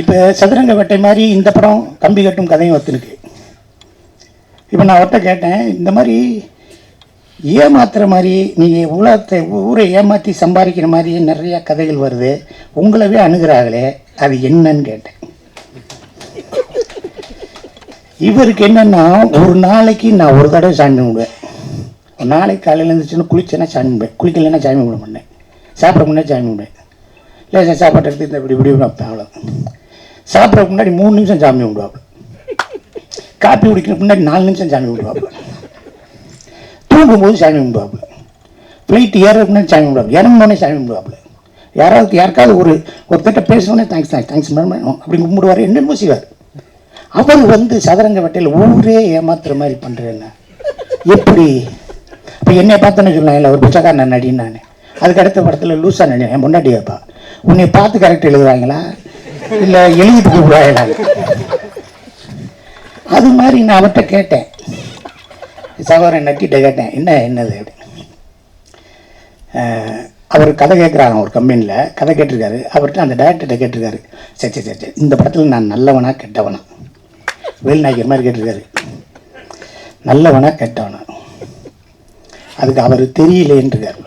இப்போ சதுரங்க வேட்டை மாதிரி இந்த படம் கம்பி கட்டும் கதையும் ஒத்துருக்கு இப்போ நான் அவர்கிட்ட கேட்டேன் இந்த மாதிரி ஏமாத்துற மாதிரி நீங்கள் உலகத்தை ஊரை ஏமாற்றி சம்பாதிக்கிற மாதிரி நிறையா கதைகள் வருது உங்களவே அணுகிறாங்களே அது என்னன்னு கேட்டேன். இவருக்கு என்னென்னா ஒரு நாளைக்கு நான் ஒரு தடவை சாமி கும்பிடுவேன். ஒரு நாளைக்கு காலையில் இருந்துச்சுன்னா குளிச்சேன்னா சாமி கும்பிடுவேன். குளிக்கலைன்னா சாமி கும்பிட மாட்டேன். சாப்பிட முன்னே சாமி கும்பிடுவேன். இல்லை சாப்பாடு எடுத்து இந்த இப்படி இப்படி வைப்பேன் அவ்வளோ சாப்பிட்றதுக்கு முன்னாடி மூணு நிமிஷம் சாமி கும்பிடுவாப்புல. காப்பி குடிக்கிறதுக்கு முன்னாடி நாலு நிமிஷம் சாமி கும்பிடுவாப்புல. தூங்கும்போது சாமி கும்பிடுவாப்புல. ஃப்ளைட் ஏறதுக்கு முன்னாடி சாமி கும்பிடுவாப்புல. இறங்கினோடனே சாமி கும்பிடுவாப்புல. யாராவது யாருக்காவது ஒரு ஒருத்தட்ட பேசணுன்னே தேங்க்ஸ் தேங்க்ஸ் தேங்க்ஸ் மேடம் அப்படி கும்பிடுவார். என்ன செய்வார். அவர் வந்து சதுரங்க வட்டையில் ஊரே ஏமாத்துற மாதிரி பண்ணுறேன்னா எப்படி? இப்போ என்னை பார்த்தோன்னு சொல்லலாம் இல்லை ஒரு பிச்சைக்காரன் நடின்னு நான். அதுக்கு அடுத்த படத்தில் லூஸாக நடி என் முன்னாடி வைப்பா உன்னை பார்த்து கரெக்ட் எழுதுவாங்களா? இல்லை எழுதிட்டு கூப்பிடுவாங்களா அது மாதிரி நான் அவர்கிட்ட கேட்டேன். சகோதரன் நட்டிகிட்ட கேட்டேன் என்ன என்னது? அவர் கதை கேட்குறாங்க ஒரு கம்பெனியில் கதை கேட்டிருக்காரு. அவர்கிட்ட அந்த டேரக்டர்கிட்ட கேட்டிருக்காரு. சரி சரி சரி இந்த படத்தில் நான் நல்லவனா கெட்டவனா? வேல்நாயகர் மாதிரி கேட்டிருக்காரு. நல்லவனா கெட்டவனா? அதுக்கு அவர் தெரியலேன்றார்